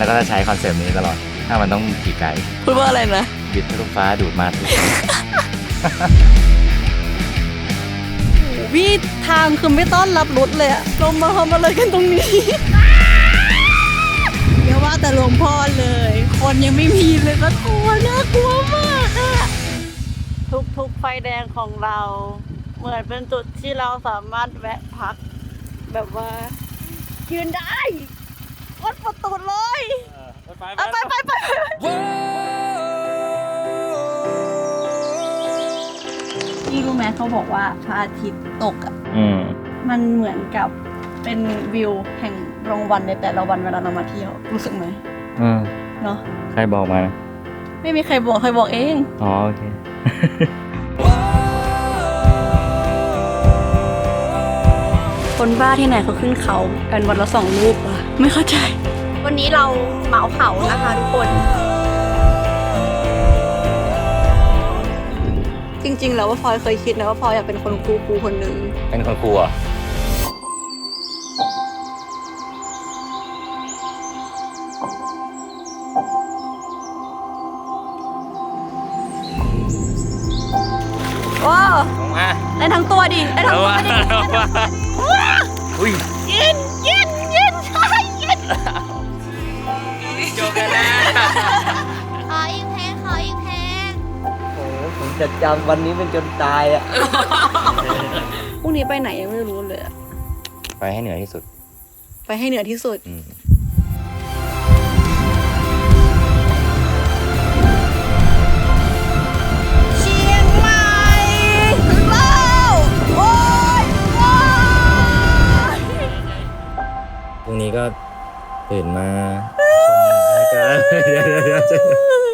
จะใช้คอนเซปต์นี้ตลอด ถ้ามันต้องขี่ไกลพูดว่าอะไรนะ บิดทะลุฟ้าดูดมาทุกวิทางคือไม่ต้อนรับรถเลยอะลงมาทำอะไรกันตรงนี้เดี๋ยวว่าแต่หลวงพ่อเลย คนยังไม่มีเลยสักคนน่ากลัวมากอะทุกทุกๆไฟแดงของเรา เหมือนเป็นจุดที่เราสามารถแวะพัก แบบว่ายืนได้วัด พี่รู้ไหมเขาบอกว่าพระอาทิตย์ตกอะอืมมันเหมือนกับเป็นวิวแห่งรางวัลในแต่ละวันเวลาเรามาเที่ยวรู้สึกไหมอืมเนาะใครบอกมาไม่มีใครบอกใครบอกเอง อ๋อโอเค คนบ้าที่ไหนเขาขึ้นเขากันวันละสองรูปอะไม่เข้าใจ วันนี้เราเหมาเขานะคะทุกคน ริง ๆ แล้วว่าพลอยเคยคิดนะว่าพลอยอยากเป็นคนครูครูคนหนึ่งเป็นคนกลัว ว้าวลงมาได้ทั้งตัวดิได้ทั้งเอาตัวมาดิเอามาอุ้ยเย็น จะจำวันนี้เป็นจนตายอะ พรุ่งนี้ไปไหนยังไม่รู้เลยอะไปให้เหนือที่สุด ไปให้เหนือที่สุด อืม เชียงใหม่ถึงแล้วโอ้ยโอ้ยพรุ่งนี้ก็ตื่นมาชมรายการเดี๋ยวเดี๋ยวเดี๋ยว